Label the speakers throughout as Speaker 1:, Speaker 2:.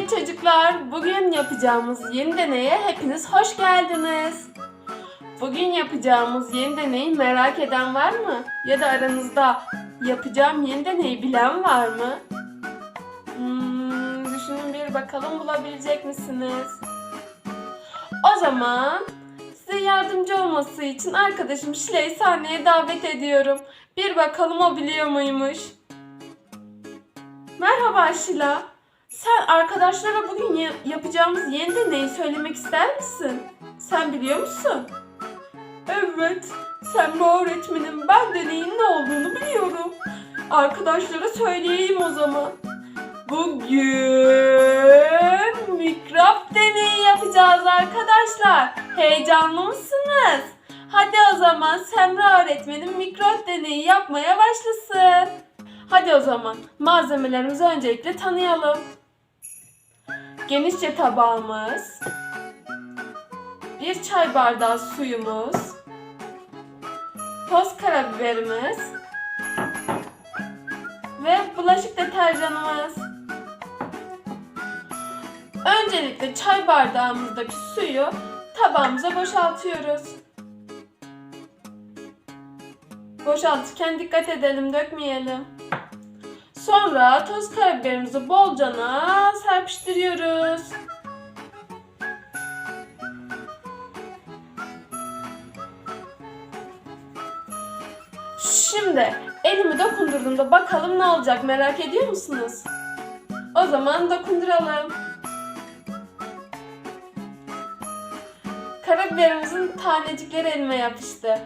Speaker 1: Evet çocuklar, bugün yapacağımız yeni deneye hepiniz hoş geldiniz. Bugün yapacağımız yeni deneyi merak eden var mı? Ya da aranızda yapacağım yeni deneyi bilen var mı? Hmm, düşünün bir bakalım bulabilecek misiniz? O zaman size yardımcı olması için arkadaşım Şile'yi sahneye davet ediyorum. Bir bakalım o biliyor muymuş? Merhaba Şila. Sen arkadaşlara bugün ya- yapacağımız yeni deneyi söylemek ister misin? Sen biliyor musun? Evet. Sen bu öğretmenim. Ben deneyin ne olduğunu biliyorum. Arkadaşlara söyleyeyim o zaman. Bugün mikrop deneyi yapacağız arkadaşlar. Heyecanlı mısınız? Hadi o zaman Semra öğretmenim mikrop deneyi yapmaya başlasın. Hadi o zaman malzemelerimizi öncelikle tanıyalım. Genişçe tabağımız, bir çay bardağı suyumuz, toz karabiberimiz ve bulaşık deterjanımız. Öncelikle çay bardağımızdaki suyu tabağımıza boşaltıyoruz. Boşaltırken dikkat edelim, dökmeyelim. Sonra toz karabiberimizi bolcana serpiştiriyoruz. Şimdi elimi dokundurduğumda bakalım ne olacak merak ediyor musunuz? O zaman dokunduralım. Karabiberimizin tanecikleri elime yapıştı.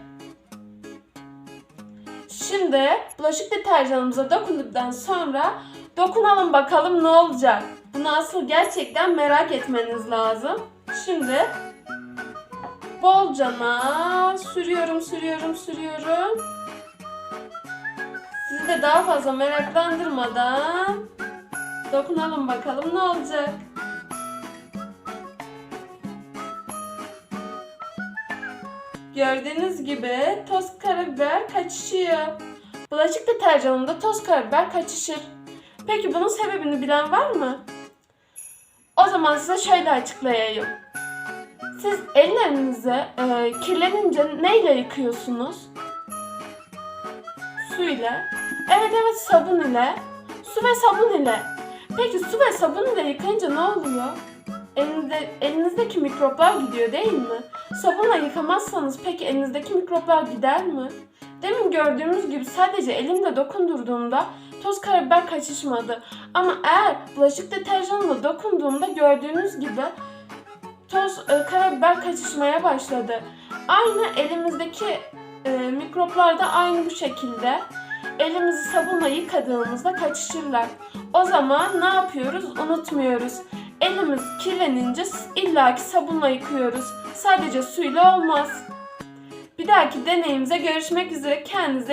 Speaker 1: Şimdi bulaşık deterjanımıza dokunduktan sonra dokunalım bakalım ne olacak. Bunu asıl gerçekten merak etmeniz lazım. Şimdi bolcana sürüyorum, sürüyorum, sürüyorum. Sizi de daha fazla meraklandırmadan dokunalım bakalım ne olacak. Gördüğünüz gibi toz karabiber kaçışıyor. Bulaşık deterjanında toz karabiber kaçışır. Peki bunun sebebini bilen var mı? O zaman size şöyle açıklayayım. Siz ellerinizi e, kirlenince neyle yıkıyorsunuz? Su ile. Evet evet sabun ile. Su ve sabun ile. Peki su ve sabun ile yıkayınca ne oluyor? Elinizde, elinizdeki mikroplar gidiyor değil mi? Sabunla yıkamazsanız peki elinizdeki mikroplar gider mi? Demin gördüğümüz gibi sadece elimle dokundurduğumda toz karabiber kaçışmadı. Ama eğer bulaşık deterjanına dokunduğumda gördüğünüz gibi toz e, karabiber kaçışmaya başladı. Aynı elimizdeki e, mikroplar da aynı bu şekilde. Elimizi sabunla yıkadığımızda kaçışırlar. O zaman ne yapıyoruz? Unutmuyoruz. Elimiz kirlenince illaki sabunla yıkıyoruz. Sadece suyla olmaz. Bir dahaki deneyimize görüşmek üzere. Kendinize